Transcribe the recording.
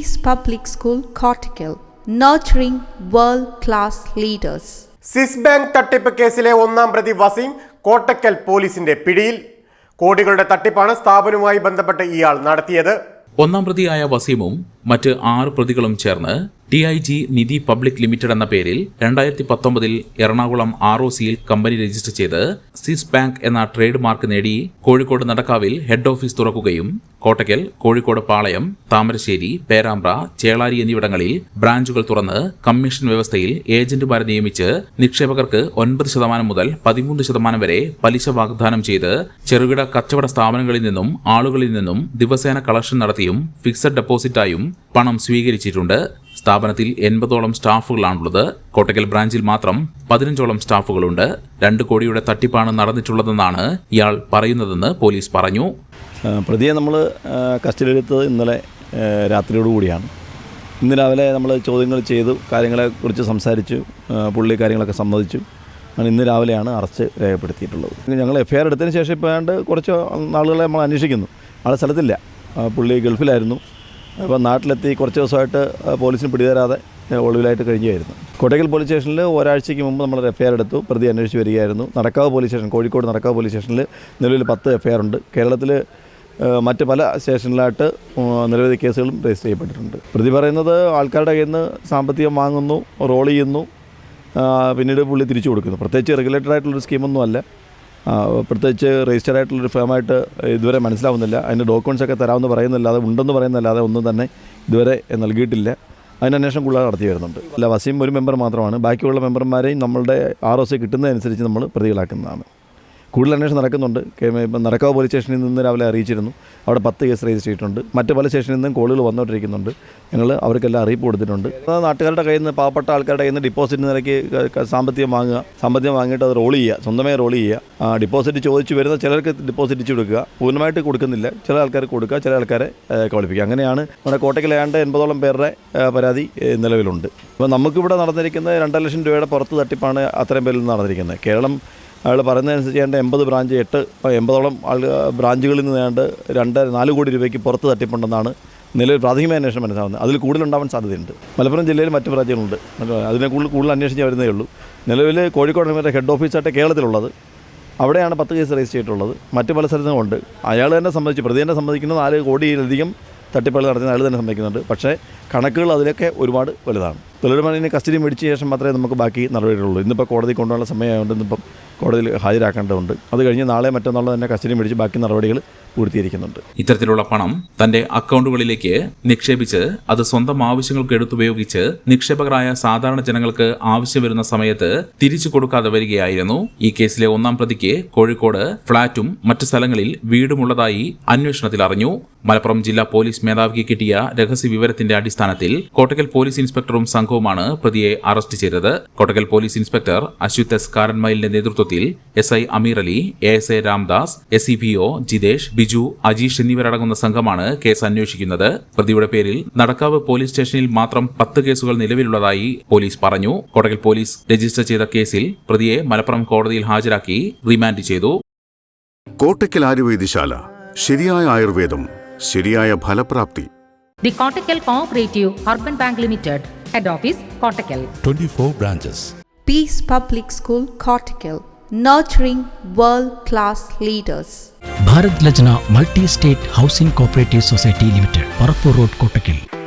Peace Public School, Cortical, nurturing world class leaders. Swiss bank തട്ടിപ്പ് കേസിലെ ഒന്നാം പ്രതി വസീം കോട്ടക്കൽ പോലീസിന്റെ പിടിയിൽ കോടികളുടെ തട്ടിപ്പാണ് സ്ഥാപനവുമായി ബന്ധപ്പെട്ട് ഇയാൾ നടത്തിയത് ഒന്നാം പ്രതിയായ വസീമും മറ്റ് ആറ് പ്രതികളും ചേർന്ന് T I G Nidhi public limited എന്ന പേരിൽ രണ്ടായിരത്തി പത്തൊമ്പതിൽ എറണാകുളം ആർ ഒ സിയിൽ കമ്പനി രജിസ്റ്റർ ചെയ്ത് സിസ് ബാങ്ക് എന്ന ട്രേഡ് മാർക്ക് നേടി കോഴിക്കോട് നടക്കാവിൽ ഹെഡ് ഓഫീസ് തുറക്കുകയും കോട്ടയ്ക്കൽ കോഴിക്കോട് പാളയം താമരശ്ശേരി പേരാമ്പ്ര ചേളാരി എന്നിവിടങ്ങളിൽ ബ്രാഞ്ചുകൾ തുറന്ന് കമ്മീഷൻ വ്യവസ്ഥയിൽ ഏജന്റുമാരെ നിയമിച്ച് നിക്ഷേപകർക്ക് ഒൻപത് ശതമാനം മുതൽ പതിമൂന്ന് ശതമാനം വരെ പലിശ വാഗ്ദാനം ചെയ്ത് ചെറുകിട കച്ചവട സ്ഥാപനങ്ങളിൽ നിന്നും ആളുകളിൽ നിന്നും ദിവസേന കളക്ഷൻ നടത്തിയും ഫിക്സഡ് ഡെപ്പോസിറ്റായും പണം സ്വീകരിച്ചിട്ടുണ്ട്. സ്ഥാപനത്തിൽ എൺപതോളം സ്റ്റാഫുകളാണുള്ളത്. കോട്ടക്കൽ ബ്രാഞ്ചിൽ മാത്രം പതിനഞ്ചോളം സ്റ്റാഫുകളുണ്ട്. രണ്ട് കോടിയുടെ തട്ടിപ്പാണ് നടന്നിട്ടുള്ളതെന്നാണ് ഇയാൾ പറയുന്നതെന്ന് പോലീസ് പറഞ്ഞു. പ്രതിയെ നമ്മൾ കസ്റ്റഡിയിലെടുത്തത് ഇന്നലെ രാത്രിയോടുകൂടിയാണ്. കൂടിയാണ് ഇന്ന് രാവിലെ നമ്മൾ ചോദ്യങ്ങൾ ചെയ്തു കാര്യങ്ങളെക്കുറിച്ച് സംസാരിച്ചു പുള്ളി കാര്യങ്ങളൊക്കെ സമ്മതിച്ചു. അങ്ങനെ ഇന്ന് രാവിലെയാണ് അറസ്റ്റ് രേഖപ്പെടുത്തിയിട്ടുള്ളത്. ഞങ്ങൾ എഫ് ഐ ആർ എടുത്തതിന് ശേഷം ഇപ്പോൾ കുറച്ച് നാളുകളെ നമ്മൾ അന്വേഷിക്കുന്നു. ആളെ സ്ഥലത്തില്ല. പുള്ളി ഗൾഫിലായിരുന്നു. അപ്പോൾ നാട്ടിലെത്തി കുറച്ച് ദിവസമായിട്ട് പോലീസിന് പിടിതരാതെ ഒളിവിലായിട്ട് കഴിഞ്ഞായിരുന്നു കോട്ടയ്ക്കൽ പോലീസ് സ്റ്റേഷനിൽ ഒരാഴ്ചയ്ക്ക് മുമ്പ് നമ്മൾ എഫ്ഐആർ എടുത്തു പ്രതി അന്വേഷിച്ച് വരികയായിരുന്നു. Nadakkavu police station Kozhikode Nadakkavu police സ്റ്റേഷനിൽ നിലവിൽ പത്ത് എഫ്ഐആർ ഉണ്ട്. കേരളത്തിൽ മറ്റ് പല സ്റ്റേഷനിലായിട്ട് നിരവധി കേസുകളും രജിസ്റ്റർ ചെയ്യപ്പെട്ടിട്ടുണ്ട്. പ്രതി പറയുന്നത് ആൾക്കാരുടെ കയ്യിൽ നിന്ന് സാമ്പത്തികം വാങ്ങുന്നു റോൾ ചെയ്യുന്നു പിന്നീട് പുള്ളി തിരിച്ചു കൊടുക്കുന്നു. പ്രത്യേകിച്ച് റെഗുലേറ്റഡ് ആയിട്ടുള്ളൊരു സ്കീമൊന്നും അല്ല പ്രത്യേകിച്ച് രജിസ്റ്റർഡ് ആയിട്ടുള്ളൊരു ഫേമായിട്ട് ഇതുവരെ മനസ്സിലാവുന്നില്ല. അതിന്റെ ഡോക്യുമെന്റ്സ് ഒക്കെ തരാമെന്ന് പറയുന്നല്ലാതെ ഉണ്ടെന്ന് പറയുന്നല്ലാതെ ഒന്നും തന്നെ ഇതുവരെ നൽകിയിട്ടില്ല. അതിന് അന്വേഷണം കൂടുതൽ നടത്തി വരുന്നുണ്ട്. അല്ല വസീം ഒരു മെമ്പർ മാത്രമാണ്. ബാക്കിയുള്ള മെമ്പർമാരെയും നമ്മളുടെ ആർ ഒ സി കിട്ടുന്നതനുസരിച്ച് നമ്മൾ പ്രതികളാക്കുന്നതാണ്. കൂടുതൽ അന്വേഷണം നടക്കുന്നുണ്ട്. നടക്കാവ് പോലീസ് സ്റ്റേഷനിൽ നിന്ന് രാവിലെ അറിയിച്ചിരുന്നു. അവിടെ പത്ത് കേസ് രജിസ്റ്റർ ചെയ്തിട്ടുണ്ട്. മറ്റ് പല സ്റ്റേഷനിൽ നിന്നും കോളുകൾ വന്നുകൊണ്ടിരിക്കുന്നുണ്ട് ഞങ്ങൾ അവർക്കെല്ലാം അറിയിപ്പ് കൊടുത്തിട്ടുണ്ട്. നാട്ടുകാരുടെ കയ്യിൽ നിന്ന് പാവപ്പെട്ട ആൾക്കാരുടെ കയ്യിൽ നിന്ന് ഡിപ്പോസിറ്റ് നിരക്ക് സാമ്പത്തികം വാങ്ങുക. സാമ്പത്തികം വാങ്ങിയിട്ട് അത് റോൾ ചെയ്യുക. സ്വന്തമായി റോൾ ചെയ്യുക. ഡിപ്പോസിറ്റ് ചോദിച്ചു വരുന്ന ചിലർക്ക് ഡിപ്പോസിറ്റ് ഇച്ചു കൊടുക്കുക. പൂർണമായിട്ട് കൊടുക്കുന്നില്ല. ചില ആൾക്കാർ കൊടുക്കുക. ചില ആൾക്കാരെ കബളിപ്പിക്കുക അങ്ങനെയാണ് നമ്മുടെ കോട്ടയ്ക്കിൽ ഏതാണ്ട് എൺപതോളം പേരുടെ പരാതി നിലവിലുണ്ട്. അപ്പോൾ നമുക്കിവിടെ നടന്നിരിക്കുന്നത് രണ്ടര ലക്ഷം രൂപയുടെ പുറത്ത് തട്ടിപ്പാണ് അത്രയും പേരിൽ നടന്നിരിക്കുന്നത്. കേരളം അയാൾ പറയുന്നതനുസരിച്ച് ഏതാണ്ട് എൺപത് ബ്രാഞ്ച് എട്ട് എൺപതോളം ആൾ ബ്രാഞ്ചുകളിൽ നിന്ന് ഏതാണ്ട് രണ്ട് നാല് കോടി രൂപയ്ക്ക് പുറത്ത് തട്ടിപ്പുണ്ടെന്നാണ് നിലവിൽ പ്രാഥമിക അന്വേഷണം മനസ്സിലാവുന്നത്. അതിൽ കൂടുതലുണ്ടാവാൻ സാധ്യതയുണ്ട്. മലപ്പുറം ജില്ലയിൽ മറ്റ് ബ്രാഞ്ചുകളുണ്ട് അതിനെ കൂടുതൽ കൂടുതൽ അന്വേഷിച്ച് വരുന്നേ ഉള്ളൂ. നിലവിൽ കോഴിക്കോട് ഹെഡ് ഓഫീസായിട്ട് കേരളത്തിലുള്ളത്. അവിടെയാണ് പത്ത് കേസ് രജിസ്റ്റർ ചെയ്തിട്ടുള്ളത്. മറ്റ് പല സ്ഥലത്തും ഉണ്ട്. അയാൾ തന്നെ സംബന്ധിച്ച് പ്രതി തന്നെ സംബന്ധിക്കുന്ന നാല് കോടിയിലധികം തട്ടിപ്പുകൾ നടത്തുന്ന അയാൾ തന്നെ സംബന്ധിക്കുന്നുണ്ട്. പക്ഷേ കണക്കുകൾ അതിലൊക്കെ ഒരുപാട് വലുതാണ്. തെളിവുമാനിനെ കസ്റ്റഡി മേടിച്ച ശേഷം മാത്രമേ നമുക്ക് ബാക്കി നടപടികളുള്ളൂ. ഇന്നിപ്പോൾ കോടതി കൊണ്ടുപോകാനുള്ള സമയമായതുകൊണ്ട് ഇന്നിപ്പം കോടതിയിൽ ഹാജരാക്കേണ്ടതുണ്ട്. അത് കഴിഞ്ഞ് നാളെ മറ്റന്നാളെ തന്നെ കസ്റ്റഡി മേടിച്ച് ബാക്കി നടപടികൾ പൂർത്തീകരിക്കുന്നുണ്ട് ഇത്തരത്തിലുള്ള പണം തന്റെ അക്കൗണ്ടുകളിലേക്ക് നിക്ഷേപിച്ച് അത് സ്വന്തം ആവശ്യങ്ങൾക്ക് എടുത്തുപയോഗിച്ച് നിക്ഷേപകരായ സാധാരണ ജനങ്ങൾക്ക് ആവശ്യം വരുന്ന സമയത്ത് തിരിച്ചു കൊടുക്കാതെ വരികയായിരുന്നു. ഈ കേസിലെ ഒന്നാം പ്രതിക്ക് കോഴിക്കോട് ഫ്ളാറ്റും മറ്റു സ്ഥലങ്ങളിൽ വീടുമുള്ളതായി അന്വേഷണത്തിൽ അറിഞ്ഞു. മലപ്പുറം ജില്ലാ പോലീസ് മേധാവിക്ക് കിട്ടിയ രഹസ്യ വിവരത്തിന്റെ അടിസ്ഥാനത്തിൽ കോട്ടക്കൽ പോലീസ് ഇൻസ്പെക്ടറും സംഘവുമാണ് പ്രതിയെ അറസ്റ്റ് ചെയ്തത്. Kottakkal police inspector Ashwith S നേതൃത്വത്തിൽ S I Amir Ali A S I Ramdas S C P O Jithesh Biju Ajeesh എന്നിവരടങ്ങുന്ന സംഘമാണ് കേസ് അന്വേഷിക്കുന്നത്. പ്രതിയുടെ പേരിൽ നടക്കാവ് പോലീസ് സ്റ്റേഷനിൽ മാത്രം പത്ത് കേസുകൾ നിലവിലുള്ളതായി പോലീസ് പറഞ്ഞു. കൊടകിൽ പോലീസ് രജിസ്റ്റർ ചെയ്ത കേസിൽ പ്രതിയെ മലപ്പുറം കോടതിയിൽ ഹാജരാക്കി റിമാൻഡ് ചെയ്തു. കോട്ടയ്ക്കൽ ആയുർവേദശാല. ശരിയായ ആയുർവേദം ശരിയായ ഫലപ്രാപ്തി. The Kottakkal cooperative urban bank limited head office Kottakkal. 24 branches. Peace public school Cortical, nurturing world class leaders. Bharat Lajna Multi State Housing Cooperative Society Limited, Parapur Road, Kotakil.